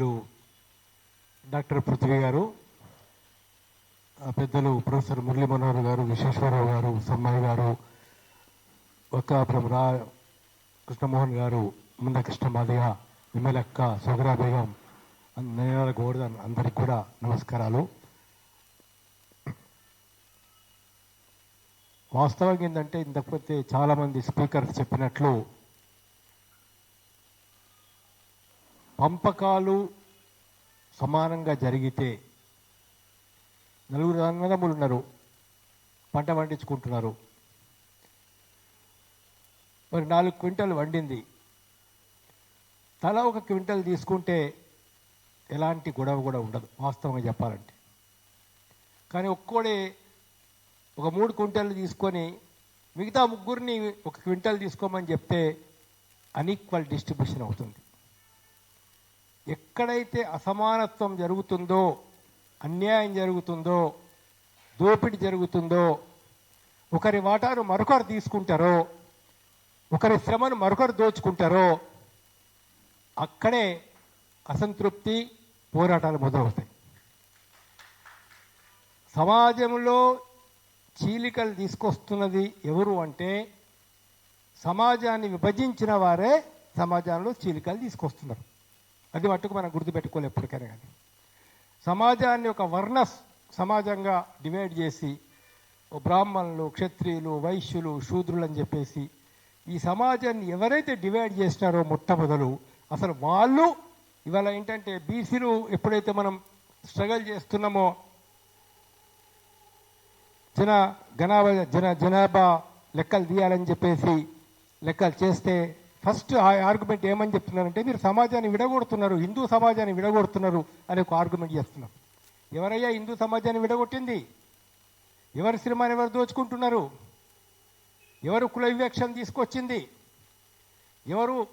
అధ్యక్షులు డాక్టర్ పృథ్వీ గారు ఆ పెద్దలు ప్రొఫెసర్ మురళీ మనోహర్ గారు విశ్వేశ్వరరావు గారు సమ్మాయి గారు వక్కాపురం రా కృష్ణమోహన్ గారు ముంద కృష్ణమాదయ్య విమలక్క సుగరా బేగం నేల గోవర్ధన్ అందరికి కూడా నమస్కారాలు. వాస్తవం ఏంటంటే ఇంతకపోతే చాలామంది స్పీకర్స్ చెప్పినట్లు పంపకాలు సమానంగా జరిగితే నలుగురు అన్నదమ్ములు ఉన్నారు పంట పండించుకుంటున్నారు. మరి నాలుగు క్వింటల్ వండింది. తల ఒక క్వింటల్ తీసుకుంటే ఎలాంటి గొడవ కూడా ఉండదు వాస్తవంగా చెప్పాలంటే. కానీ ఒక్కోడే ఒక మూడు క్వింటల్ తీసుకొని మిగతా ముగ్గురిని ఒక క్వింటల్ తీసుకోమని చెప్తే అన్ఈక్వల్ డిస్ట్రిబ్యూషన్ అవుతుంది. ఎక్కడైతే అసమానత్వం జరుగుతుందో అన్యాయం జరుగుతుందో దోపిడీ జరుగుతుందో ఒకరి వాటాను మరొకరు తీసుకుంటారో ఒకరి శ్రమను మరొకరు దోచుకుంటారో అక్కడే అసంతృప్తి పోరాటాలు మొదలవుతాయి. సమాజంలో చీలికలు తీసుకొస్తున్నది ఎవరు అంటే సమాజాన్ని విభజించిన వారే సమాజంలో చీలికలు తీసుకొస్తున్నారు. అది మట్టుకు మనం గుర్తుపెట్టుకోవాలి ఎప్పటికైనా కానీ. సమాజాన్ని ఒక వర్ణ సమాజంగా డివైడ్ చేసి బ్రాహ్మణులు క్షత్రియులు వైశ్యులు శూద్రులు అని చెప్పేసి ఈ సమాజాన్ని ఎవరైతే డివైడ్ చేసినారో మొట్టమొదలు అసలు వాళ్ళు ఇవాళ ఏంటంటే బీసీలు ఎప్పుడైతే మనం స్ట్రగల్ చేస్తున్నామో జన జనాభా జన జనాభా లెక్కలు తీయాలని చెప్పేసి లెక్కలు చేస్తే ఫస్ట్ ఆ ఆర్గ్యుమెంట్ ఏమని చెప్తున్నారంటే మీరు సమాజాన్ని విడగొడుతున్నారు హిందూ సమాజాన్ని విడగొడుతున్నారు అనే ఒక ఆర్గ్యుమెంట్ చేస్తున్నారు. ఎవరయ్యా హిందూ సమాజాన్ని విడగొట్టింది? ఎవరి సినిమాని ఎవరు దోచుకుంటున్నారు? ఎవరు కుల వివక్షను తీసుకొచ్చింది? ఎవరు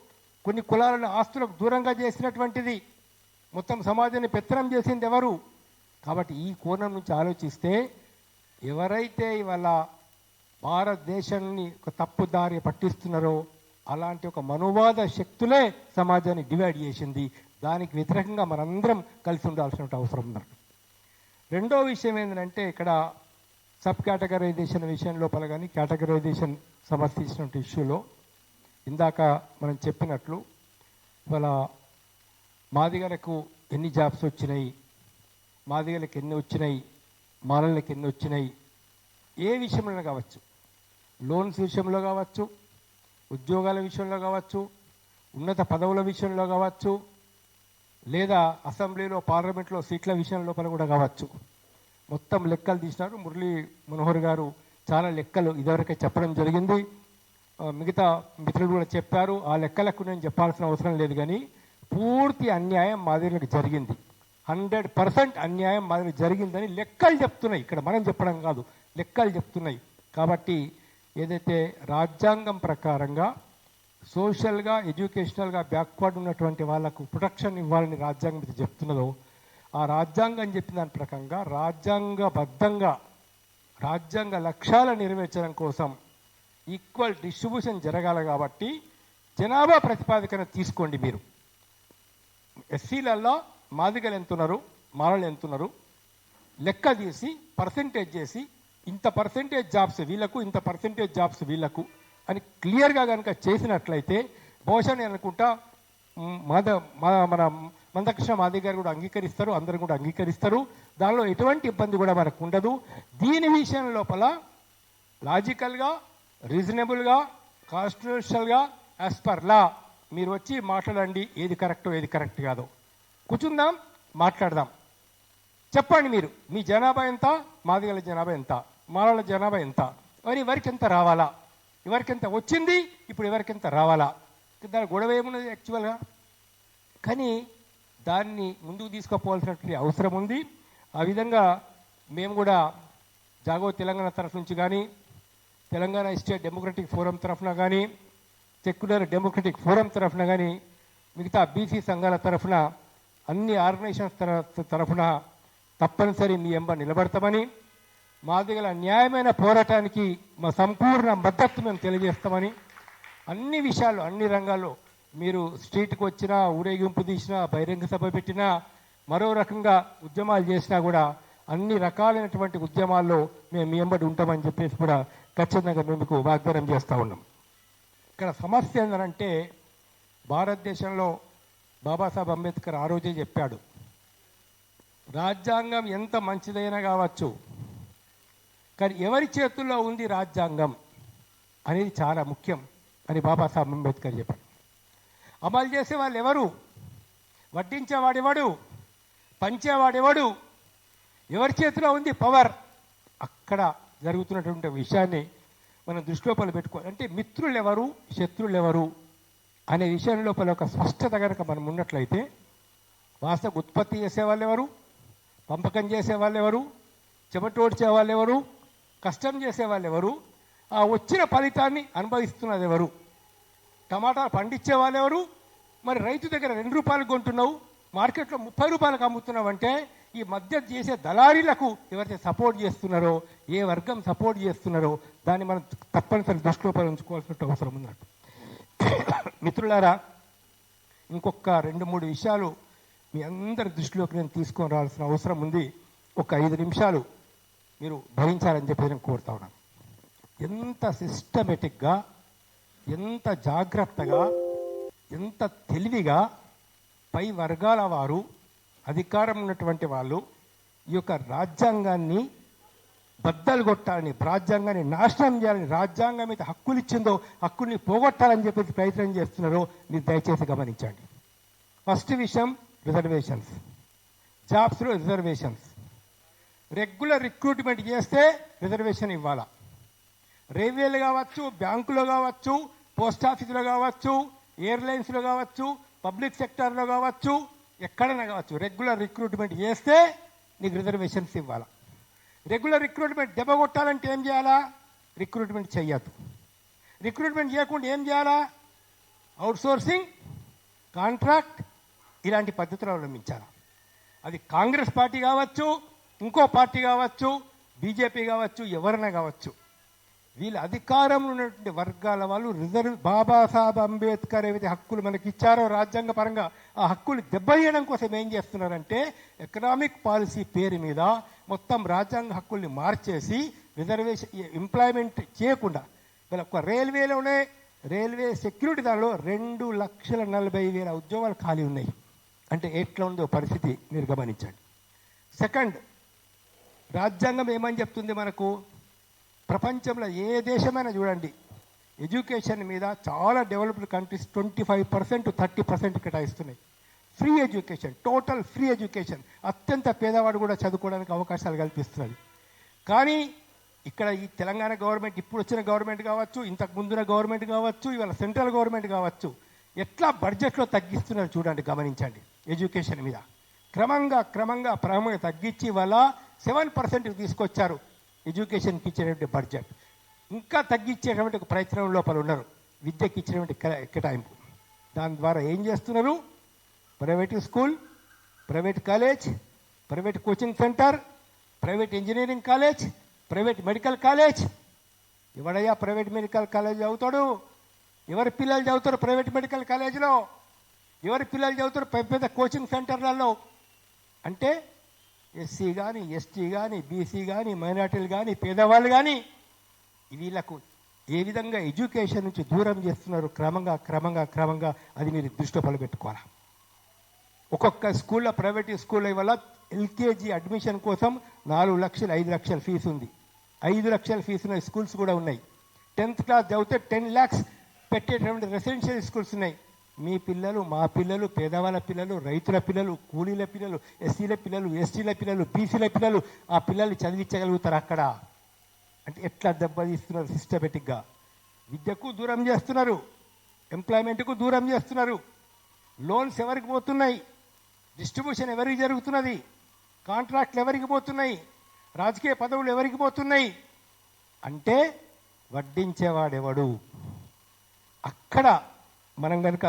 కొన్ని కులాలను ఆస్తులకు దూరంగా చేసినటువంటిది? మొత్తం సమాజాన్ని పెత్తనం చేసింది ఎవరు? కాబట్టి ఈ కోణం నుంచి ఆలోచిస్తే ఎవరైతే ఇవాళ భారతదేశాన్ని ఒక తప్పు దారి పట్టిస్తున్నారో అలాంటి ఒక మనోవాద శక్తులే సమాజాన్ని డివైడ్ చేసింది. దానికి వ్యతిరేకంగా మనందరం కలిసి ఉండాల్సిన అవసరం ఉన్నారు రెండో విషయం ఏంటంటే ఇక్కడ సబ్ కేటగరైజేషన్ విషయం లోపల కానీ కేటగరైజేషన్ సమర్థించిన ఇష్యూలో ఇందాక మనం చెప్పినట్లు ఇవాళ మాదిగలకు ఎన్ని జాబ్స్ వచ్చినాయి మాదిగలకు ఎన్ని వచ్చినాయి మాలలకు ఎన్ని వచ్చినాయి ఏ విషయంలో కావచ్చు. లోన్స్ విషయంలో కావచ్చు ఉద్యోగాల విషయంలో కావచ్చు ఉన్నత పదవుల విషయంలో కావచ్చు లేదా అసెంబ్లీలో పార్లమెంట్లో సీట్ల విషయం లోపల కూడా కావచ్చు. మొత్తం లెక్కలు తీసినారు. మురళీ మనోహర్ గారు చాలా లెక్కలు ఇదివరకే చెప్పడం జరిగింది. మిగతా మిత్రులు కూడా చెప్పారు. ఆ లెక్కలకు నేను చెప్పాల్సిన అవసరం లేదు కానీ పూర్తి అన్యాయం మాదిరికి జరిగింది. హండ్రెడ్ పర్సెంట్ అన్యాయం మాదిరి జరిగిందని లెక్కలు చెప్తున్నాయి. ఇక్కడ మనం చెప్పడం కాదు లెక్కలు చెప్తున్నాయి. కాబట్టి ఏదైతే రాజ్యాంగం ప్రకారంగా సోషల్గా ఎడ్యుకేషనల్గా బ్యాక్వర్డ్ ఉన్నటువంటి వాళ్ళకు ప్రొటెక్షన్ ఇవ్వాలని రాజ్యాంగం ఇది చెప్తున్నదో ఆ రాజ్యాంగం చెప్పిన దాని ప్రకారంగా రాజ్యాంగబద్ధంగా రాజ్యాంగ లక్ష్యాల నెరవేర్చడం కోసం ఈక్వల్ డిస్ట్రిబ్యూషన్ జరగాలి కాబట్టి జనాభా ప్రతిపాదికన తీసుకోండి మీరు. ఎస్సీలలో మాదిగలు ఎంతున్నారు మాలలు ఎంతున్నారు లెక్క తీసి పర్సంటేజ్ చేసి ఇంత పర్సెంటేజ్ జాబ్స్ వీళ్ళకు ఇంత పర్సెంటేజ్ జాబ్స్ వీళ్ళకు అని క్లియర్గా కనుక చేసినట్లయితే బహుశా నేను అనుకుంటా మ్, మాద మన మందకృష్ణ మాదే గారు కూడా అంగీకరిస్తారు అందరూ కూడా అంగీకరిస్తారు. దానిలో ఎటువంటి ఇబ్బంది కూడా మనకు ఉండదు. దీని విషయం లోపల లాజికల్గా రీజనబుల్గా కాన్స్టిట్యూషనల్గా యాజ్ పర్ లా మీరు వచ్చి మాట్లాడండి ఏది కరెక్టో ఏది కరెక్ట్ కాదో. కూర్చుందాం మాట్లాడదాం. చెప్పండి మీరు మీ జనాభా ఎంత మాదిగల జనాభా ఎంత? మాలల జనాభా ఎంత? మరి ఎవరికి ఎంత రావాలా? ఎవరికి ఎంత వచ్చింది? ఇప్పుడు ఎవరికి ఎంత రావాలా? దాని గొడవ ఏమున్నది యాక్చువల్గా కానీ దాన్ని ముందుకు తీసుకుపోవాల్సినటువంటి అవసరం ఉంది. ఆ విధంగా మేము కూడా జాగో తెలంగాణ తరఫు నుంచి కానీ తెలంగాణ స్టేట్ డెమోక్రటిక్ ఫోరం తరఫున కానీ సెక్యులర్ డెమోక్రటిక్ ఫోరం తరఫున కానీ మిగతా బీసీ సంఘాల తరఫున అన్ని ఆర్గనైజేషన్స్ తర తరఫున తప్పనిసరి మీ ఎంబ నిలబడతామని మాదిగల న్యాయమైన పోరాటానికి మా సంపూర్ణ మద్దతు మేము తెలియజేస్తామని అన్ని విషయాలు అన్ని రంగాల్లో మీరు స్ట్రీట్కి వచ్చినా ఊరేగింపు తీసినా బహిరంగ సభ పెట్టినా మరో రకంగా ఉద్యమాలు చేసినా కూడా అన్ని రకాలైనటువంటి ఉద్యమాల్లో మేము మీ ఎంబడి ఉంటామని చెప్పేసి కూడా ఖచ్చితంగా మేము మీకు వాగ్దానం చేస్తూ ఉన్నాం. ఇక్కడ సమస్య ఏంటంటే భారతదేశంలో బాబాసాహెబ్ అంబేద్కర్ ఆ రోజే చెప్పాడు రాజ్యాంగం ఎంత మంచిదైనా కావచ్చు కానీ ఎవరి చేతుల్లో ఉంది రాజ్యాంగం అనేది చాలా ముఖ్యం అని బాబాసాహెబ్ అంబేద్కర్ చెప్పారు. అమలు చేసే వాళ్ళు ఎవరు? వడ్డించేవాడెవడు? పంచేవాడెవడు? ఎవరి చేతిలో ఉంది పవర్? అక్కడ జరుగుతున్నటువంటి విషయాన్ని మనం దృష్టిలో పెట్టుకోవాలి. అంటే మిత్రులు ఎవరు శత్రులు ఎవరు అనే విషయం లోపల ఒక స్పష్టత కనుక మనం ఉన్నట్లయితే వాస్తవ ఉత్పత్తి చేసే వాళ్ళు ఎవరు పంపకం చేసే వాళ్ళు ఎవరు చెమటోడ్చే వాళ్ళు ఎవరు కష్టం చేసేవాళ్ళు ఎవరు ఆ వచ్చిన ఫలితాన్ని అనుభవిస్తున్నది ఎవరు టమాటా పండించే వాళ్ళు ఎవరు మరి రైతు దగ్గర రెండు రూపాయలు కొంటున్నావు మార్కెట్లో ముప్పై రూపాయలకు అమ్ముతున్నావు అంటే ఈ మధ్య చేసే దళారీలకు ఎవరైతే సపోర్ట్ చేస్తున్నారో ఏ వర్గం సపోర్ట్ చేస్తున్నారో దాన్ని మనం తప్పనిసరి దృష్టిలో ఉంచుకోవాల్సిన అవసరం ఉన్నట్టు మిత్రులారా ఇంకొక రెండు మూడు విషయాలు మీ అందరి దృష్టిలోకి నేను తీసుకొని రావాల్సిన అవసరం ఉంది. ఒక ఐదు నిమిషాలు. మీరు భరించాలని చెప్పి నేను కోరుతా ఉన్నాను. ఎంత సిస్టమేటిక్గా ఎంత జాగ్రత్తగా ఎంత తెలివిగా పై వర్గాల వారు అధికారం ఉన్నటువంటి వాళ్ళు ఈ యొక్క రాజ్యాంగాన్ని బద్దలు కొట్టాలని రాజ్యాంగాన్ని నాశనం చేయాలని రాజ్యాంగం మీద హక్కులు ఇచ్చిందో హక్కుల్ని పోగొట్టాలని చెప్పేసి ప్రయత్నం చేస్తున్నారో మీరు దయచేసి గమనించండి. ఫస్ట్ విషయం రిజర్వేషన్స్ జాబ్స్లో రిజర్వేషన్స్ రెగ్యులర్ రిక్రూట్మెంట్ చేస్తే రిజర్వేషన్ ఇవ్వాలా? రైల్వేలు కావచ్చు బ్యాంకులో కావచ్చు పోస్ట్ ఆఫీసులో కావచ్చు ఎయిర్లైన్స్లో కావచ్చు పబ్లిక్ సెక్టార్లో కావచ్చు ఎక్కడైనా కావచ్చు రెగ్యులర్ రిక్రూట్మెంట్ చేస్తే నీకు రిజర్వేషన్స్ ఇవ్వాలా? రెగ్యులర్ రిక్రూట్మెంట్ దెబ్బ కొట్టాలంటే ఏం చేయాలా? రిక్రూట్మెంట్ చేయద్దు రిక్రూట్మెంట్ చేయకుండా ఏం చేయాలా? అవుట్సోర్సింగ్ కాంట్రాక్ట్ ఇలాంటి పద్ధతులు అవలంబించాలి? అది కాంగ్రెస్ పార్టీ కావచ్చు ఇంకో పార్టీ కావచ్చు బీజేపీ కావచ్చు ఎవరైనా కావచ్చు వీళ్ళ అధికారంలో ఉన్నటువంటి వర్గాల వాళ్ళు రిజర్వ్ బాబాసాహెబ్ అంబేద్కర్ ఏవైతే హక్కులు మనకి ఇచ్చారో రాజ్యాంగ పరంగా ఆ హక్కులు దెబ్బతీయడం కోసం ఏం చేస్తున్నారంటే ఎకనామిక్ పాలసీ పేరు మీద మొత్తం రాజ్యాంగ హక్కుల్ని మార్చేసి రిజర్వేషన్ ఎంప్లాయ్మెంట్ చేయకుండా వీళ్ళ ఒక రైల్వేలోనే రైల్వే సెక్యూరిటీ దానిలో రెండు లక్షల నలభై వేల ఉద్యోగాలు ఖాళీ ఉన్నాయి. అంటే ఎట్లా ఉందో పరిస్థితి మీరు గమనించండి. సెకండ్ రాజ్యాంగం ఏమని చెప్తుంది మనకు? ప్రపంచంలో ఏ దేశమైనా చూడండి ఎడ్యుకేషన్ మీద చాలా developed countries twenty five percent thirty percent కేటాయిస్తున్నాయి. Free education total free education. అత్యంత పేదవాడు కూడా చదువుకోవడానికి అవకాశాలు కల్పిస్తున్నది కానీ ఇక్కడ ఈ తెలంగాణ గవర్నమెంట్ ఇప్పుడు వచ్చిన గవర్నమెంట్ కావచ్చు ఇంతకు ముందున గవర్నమెంట్ కావచ్చు ఇవాళ సెంట్రల్ గవర్నమెంట్ కావచ్చు ఎట్లా బడ్జెట్లో తగ్గిస్తున్నారు చూడండి గమనించండి. ఎడ్యుకేషన్ మీద క్రమంగా క్రమంగా క్రమంగా తగ్గించి వల్ల సెవెన్ పర్సెంట్కి తీసుకొచ్చారు ఎడ్యుకేషన్కి ఇచ్చేటువంటి బడ్జెట్. ఇంకా తగ్గించేటువంటి ఒక ప్రయత్నం లోపల ఉన్నారు. విద్యకి ఇచ్చినటువంటి కే- కేటాయింపు. దాని ద్వారా ఏం చేస్తున్నారు? Private school private college private coaching centre private engineering college private medical college. ఎవడయ్యా private medical college చదువుతాడు? ఎవరి పిల్లలు చదువుతారు ప్రైవేట్ మెడికల్ కాలేజీలో? ఎవరి పిల్లలు చదువుతారు పెద్ద పెద్ద కోచింగ్ సెంటర్లలో? అంటే ఎస్సీ కానీ ఎస్టీ కానీ బీసీ కానీ మైనార్టీలు కానీ పేదవాళ్ళు కానీ వీళ్ళకు ఏ విధంగా ఎడ్యుకేషన్ నుంచి దూరం చేస్తున్నారు క్రమంగా క్రమంగా క్రమంగా అది మీరు దృష్టిలో పలబెట్టుకోవాలి ఒక్కొక్క స్కూల్లో ప్రైవేట్ స్కూళ్ళ వల్ల ఎల్కేజీ అడ్మిషన్ కోసం నాలుగు లక్షలు ఐదు లక్షల ఫీజు ఉంది. ఐదు లక్షల ఫీజు ఉన్న స్కూల్స్ కూడా ఉన్నాయి. టెన్త్ క్లాస్ చదివితే టెన్ ల్యాక్స్ పెట్టేటువంటి రెసిడెన్షియల్ స్కూల్స్ ఉన్నాయి. మీ పిల్లలు మా పిల్లలు పేదవాళ్ళ పిల్లలు రైతుల పిల్లలు కూలీల పిల్లలు ఎస్సీల పిల్లలు ఎస్టీల పిల్లలు బీసీల పిల్లలు ఆ పిల్లల్ని చదివించగలుగుతారు అక్కడ? అంటే ఎట్లా దెబ్బతీస్తున్నారు సిస్టమేటిక్గా విద్యకు దూరం చేస్తున్నారు. ఎంప్లాయ్మెంట్కు దూరం చేస్తున్నారు. లోన్స్ ఎవరికి పోతున్నాయి? డిస్ట్రిబ్యూషన్ ఎవరికి జరుగుతున్నది? కాంట్రాక్ట్లు ఎవరికి పోతున్నాయి? రాజకీయ పదవులు ఎవరికి పోతున్నాయి? అంటే వడ్డించేవాడెవడు? అక్కడ మనం కనుక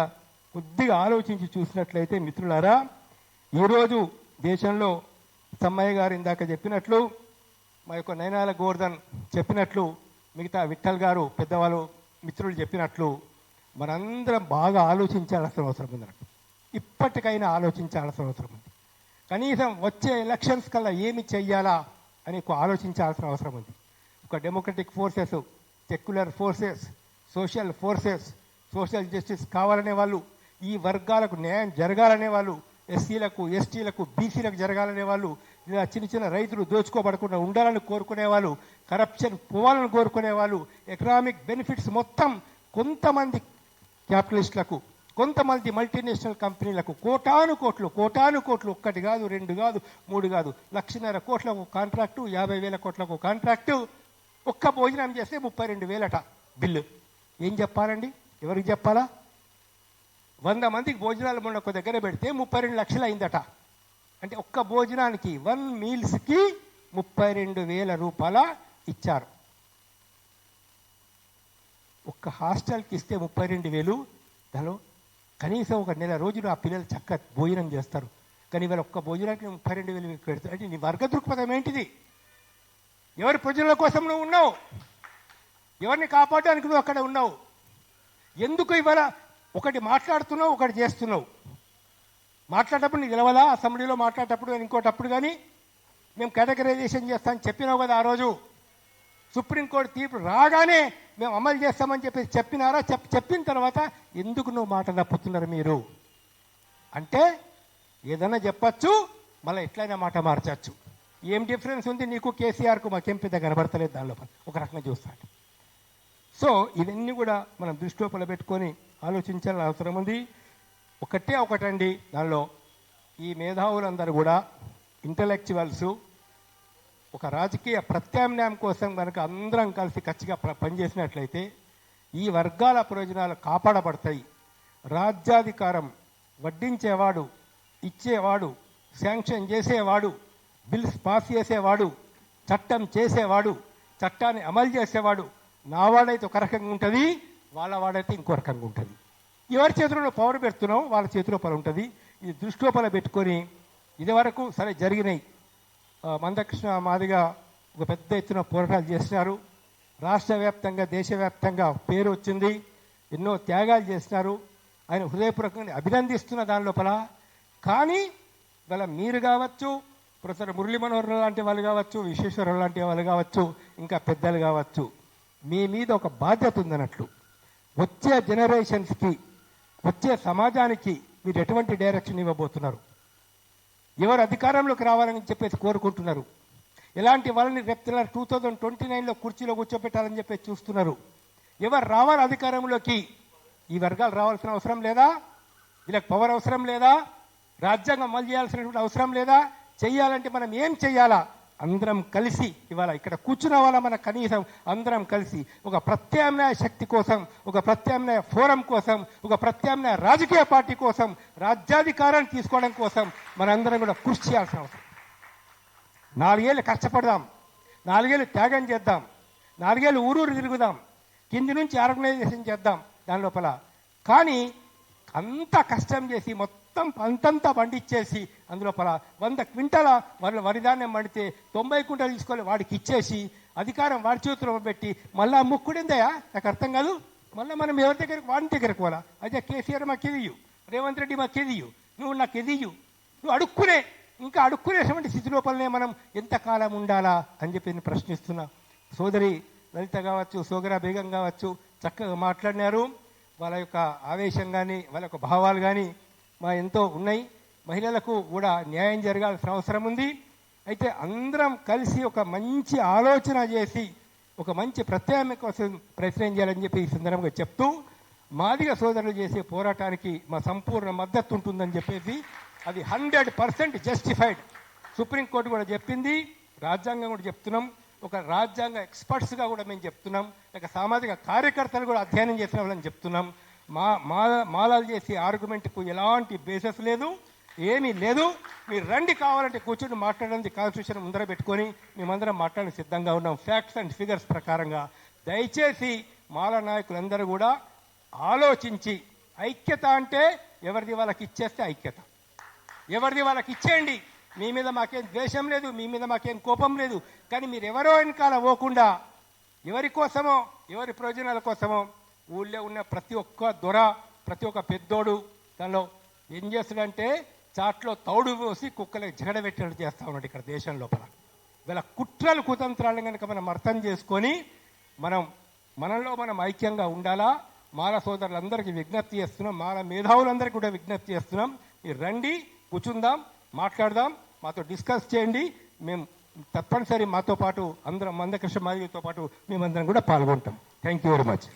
కొద్దిగా ఆలోచించి చూసినట్లయితే మిత్రులారా ఈరోజు దేశంలో సమ్మయ్య గారు ఇందాక చెప్పినట్లు మా యొక్క నయనాల గోవర్ధన్ చెప్పినట్లు మిగతా విఠల్ గారు పెద్దవాళ్ళు మిత్రులు చెప్పినట్లు మనందరం బాగా ఆలోచించాల్సిన అవసరం ఉంది నాకు ఇప్పటికైనా ఆలోచించాల్సిన అవసరం ఉంది. కనీసం వచ్చే ఎలక్షన్స్ కల్లా ఏమి చెయ్యాలా అని ఆలోచించాల్సిన అవసరం ఉంది. ఒక democratic forces secular forces social forces social justice కావాలనే వాళ్ళు ఈ వర్గాలకు న్యాయం జరగాలనే వాళ్ళు ఎస్సీలకు ఎస్టీలకు బీసీలకు జరగాలనే వాళ్ళు ఇలా చిన్న చిన్న రైతులు దోచుకోబడకుండా ఉండాలని కోరుకునే వాళ్ళు కరప్షన్ పోవాలని కోరుకునే వాళ్ళు ఎకనామిక్ బెనిఫిట్స్ మొత్తం కొంతమంది క్యాపిటలిస్టులకు కొంతమంది మల్టీనేషనల్ కంపెనీలకు కోటాను కోట్లు కోటాను కోట్లు ఒక్కటి కాదు రెండు కాదు మూడు కాదు లక్షన్నర కోట్లకు కాంట్రాక్టు యాభై వేల కోట్లకు కాంట్రాక్టు ఒక్క భోజనం చేస్తే ముప్పై రెండు వేలట బిల్లు. ఏం చెప్పాలండి? ఎవరికి చెప్పాలా? వంద మందికి భోజనాలు మొన్న ఒక దగ్గర పెడితే ముప్పై రెండు లక్షలు అయిందట. అంటే ఒక్క భోజనానికి వన్ మీల్స్కి ముప్పై రెండు వేల రూపాయల ఇచ్చారు. ఒక్క హాస్టల్కి ఇస్తే ముప్పై రెండు వేలు. దానిలో కనీసం ఒక నెల రోజులు ఆ పిల్లలు చక్క భోజనం చేస్తారు. కానీ ఇవాళ ఒక్క భోజనానికి ముప్పై రెండు వేలు పెడతారు. అంటే నీ వర్గ దృక్పథం ఏంటిది? ఎవరి ప్రజల కోసం నువ్వు ఉన్నావు? ఎవరిని కాపాడడానికి నువ్వు అక్కడ ఉన్నావు? ఎందుకు ఇవాళ ఒకటి మాట్లాడుతున్నావు ఒకటి చేస్తున్నావు. మాట్లాడేటప్పుడు నీకు తెలవదా? అసెంబ్లీలో మాట్లాడేటప్పుడు కానీ ఇంకోటప్పుడు కానీ మేము కేటగరైజేషన్ చేస్తామని చెప్పినావు కదా ఆ రోజు. సుప్రీంకోర్టు తీర్పు రాగానే మేము అమలు చేస్తామని చెప్పేసి చెప్పినారా? చెప్ చెప్పిన తర్వాత ఎందుకు నువ్వు మాట తప్పుతున్నారు మీరు? అంటే ఏదైనా చెప్పచ్చు మళ్ళీ ఎట్లయినా మాట మార్చచ్చు. ఏం డిఫరెన్స్ ఉంది నీకు? కేసీఆర్కు మాకేం పెద్ద కనబడతలేదు దానిలో. ఒక రకంగా చూస్తాను. సో ఇవన్నీ కూడా మనం దృష్టిలోపల పెట్టుకొని ఆలోచించాలని అవసరం ఉంది. ఒకటే ఒకటండి. దానిలో ఈ మేధావులందరూ కూడా ఇంటలెక్చువల్స్ ఒక రాజకీయ ప్రత్యామ్నాయం కోసం కనుక అందరం కలిసి ఖచ్చితంగా పనిచేసినట్లయితే ఈ వర్గాల ప్రయోజనాలు కాపాడబడతాయి. రాజ్యాధికారం వడ్డించేవాడు ఇచ్చేవాడు శాంక్షన్ చేసేవాడు బిల్స్ పాస్ చేసేవాడు చట్టం చేసేవాడు చట్టాన్ని అమలు చేసేవాడు నా వాడైతే ఒక రకంగా ఉంటుంది వాళ్ళ వాడైతే ఇంకో రకంగా ఉంటుంది. ఎవరి చేతిలో పవర్ పెడుతున్నాం వాళ్ళ చేతిలో పలు ఉంటుంది. ఇది దృష్టిలోపల పెట్టుకొని ఇదివరకు సరే జరిగినాయి. మందకృష్ణ మాదిగా ఒక పెద్ద ఎత్తున పోరాటాలు చేసినారు. రాష్ట్ర వ్యాప్తంగా దేశవ్యాప్తంగా పేరు వచ్చింది. ఎన్నో త్యాగాలు చేసినారు. ఆయన హృదయపూర్వకంగా అభినందిస్తున్న దాని లోపల కానీ ఇవాళ మీరు కావచ్చు ప్రొఫెసర్ మురళీ మనోహర్ లాంటి వాళ్ళు కావచ్చు విశ్వేశ్వరరావు లాంటి వాళ్ళు కావచ్చు ఇంకా పెద్దలు కావచ్చు. మీ మీద ఒక బాధ్యత ఉందన్నట్లు. వచ్చే జనరేషన్స్కి వచ్చే సమాజానికి మీరు ఎటువంటి డైరెక్షన్ ఇవ్వబోతున్నారు? ఎవరు అధికారంలోకి రావాలని చెప్పేసి కోరుకుంటున్నారు? ఎలాంటి వాళ్ళని రేపు టూ థౌజండ్ ట్వంటీ నైన్లో కుర్చీలో కూర్చోబెట్టాలని చెప్పేసి చూస్తున్నారు? ఎవరు రావాలి అధికారంలోకి? ఈ వర్గాలు రావాల్సిన అవసరం లేదా? వీళ్ళకి పవర్ అవసరం లేదా? రాజ్యాంగం అమలు చేయాల్సినటువంటి అవసరం లేదా? చెయ్యాలంటే మనం ఏం చెయ్యాలా? అందరం కలిసి ఇవాళ ఇక్కడ కూర్చున్న వాళ్ళ మన కనీసం? అందరం కలిసి ఒక ప్రత్యామ్నాయ శక్తి కోసం ఒక ప్రత్యామ్నాయ ఫోరం కోసం ఒక ప్రత్యామ్నాయ రాజకీయ పార్టీ కోసం రాజ్యాధికారాన్ని తీసుకోవడం కోసం మనందరం కూడా కృషి చేయాల్సిన అవసరం. నాలుగేళ్ళు కష్టపడదాం నాలుగేళ్ళు త్యాగం చేద్దాం నాలుగేళ్ళు ఊరూరు తిరుగుదాం కింది నుంచి ఆర్గనైజేషన్ చేద్దాం దాని లోపల. కానీ అంత కష్టం చేసి మొత్తం అంతంతా పండించేసి అందులోపల వంద క్వింటల వాళ్ళ వరిధాన్యం పండితే తొంభై క్వింటలు తీసుకొని వాడికి ఇచ్చేసి అధికారం వాడి చేతిలో పెట్టి మళ్ళా ముక్కుడిందయా? నాకు అర్థం కాదు. మళ్ళీ మనం ఎవరి దగ్గరికి వాడి దగ్గరకు పోలా అదే కేసీఆర్ మాకు ఎదియు రేవంత్ రెడ్డి మాకు ఎదియు నువ్వు నాకు ఎదియు నువ్వు అడుక్కునే ఇంకా అడుక్కునేటువంటి స్థితి లోపలనే మనం ఎంతకాలం ఉండాలా అని చెప్పి నేను ప్రశ్నిస్తున్నా. సోదరి లలిత కావచ్చు సోగరా బేగం కావచ్చు చక్కగా మాట్లాడినారు. వాళ్ళ యొక్క ఆవేశం కానీ వాళ్ళ యొక్క భావాలు కానీ మా ఎంతో ఉన్నాయి. మహిళలకు కూడా న్యాయం జరగాల్సిన అవసరం ఉంది. అయితే అందరం కలిసి ఒక మంచి ఆలోచన చేసి ఒక మంచి ప్రత్యామ్నాయ కోసం ప్రయత్నం చేయాలని చెప్పి ఈ సందర్భంగా చెప్తూ మాదిగ సోదరులు చేసే పోరాటానికి మా సంపూర్ణ మద్దతు ఉంటుందని చెప్పేసి అది హండ్రెడ్ పర్సెంట్ జస్టిఫైడ్. సుప్రీంకోర్టు కూడా చెప్పింది. రాజ్యాంగం కూడా చెప్తున్నాం. ఒక రాజ్యాంగ ఎక్స్పర్ట్స్గా కూడా మేము చెప్తున్నాం. లేక సామాజిక కార్యకర్తలు కూడా అధ్యయనం చేసిన వాళ్ళని చెప్తున్నాం. మా మాలాలు చేసే ఆర్గ్యుమెంట్కు ఎలాంటి బేసెస్ లేదు ఏమీ లేదు. మీరు రండి కావాలంటే కూర్చొని మాట్లాడడానికి కాన్స్టిట్యూషన్ ముందర పెట్టుకొని మేమందరం మాట్లాడడానికి సిద్ధంగా ఉన్నాం. ఫ్యాక్ట్స్ అండ్ ఫిగర్స్ ప్రకారంగా దయచేసి మాల నాయకులందరూ కూడా ఆలోచించి ఐక్యత అంటే ఎవరిది వాళ్ళకి ఇచ్చేస్తే ఐక్యత. ఎవరిది వాళ్ళకి ఇచ్చేయండి. మీ మీద మాకేం ద్వేషం లేదు మీ మీద మాకేం కోపం లేదు. కానీ మీరు ఎవరో వెనకాల పోకుండా ఎవరి కోసమో ఎవరి ప్రయోజనాల కోసమో ఊళ్ళో ఉన్న ప్రతి ఒక్క దొర ప్రతి ఒక్క పెద్దోడు దానిలో ఏం చేస్తాడంటే చాట్లో తౌడు పోసి కుక్కలకి జగడ పెట్టినట్టు చేస్తా ఉన్నాడు ఇక్కడ దేశం లోపల. వీళ్ళ కుట్రలు కుతంత్రాలను కనుక మనం అర్థం చేసుకొని మనం మనలో మనం ఐక్యంగా ఉండాలా? మాల సోదరులందరికీ విజ్ఞప్తి చేస్తున్నాం. మాల మేధావులందరికీ కూడా విజ్ఞప్తి చేస్తున్నాం. మీరు రండి కూర్చుందాం మాట్లాడదాం మాతో డిస్కస్ చేయండి. మేము తప్పనిసరి మాతో పాటు అందరం మందకృష్ణ మాదిరితో పాటు మేమందరం కూడా పాల్గొంటాం. Thank you very much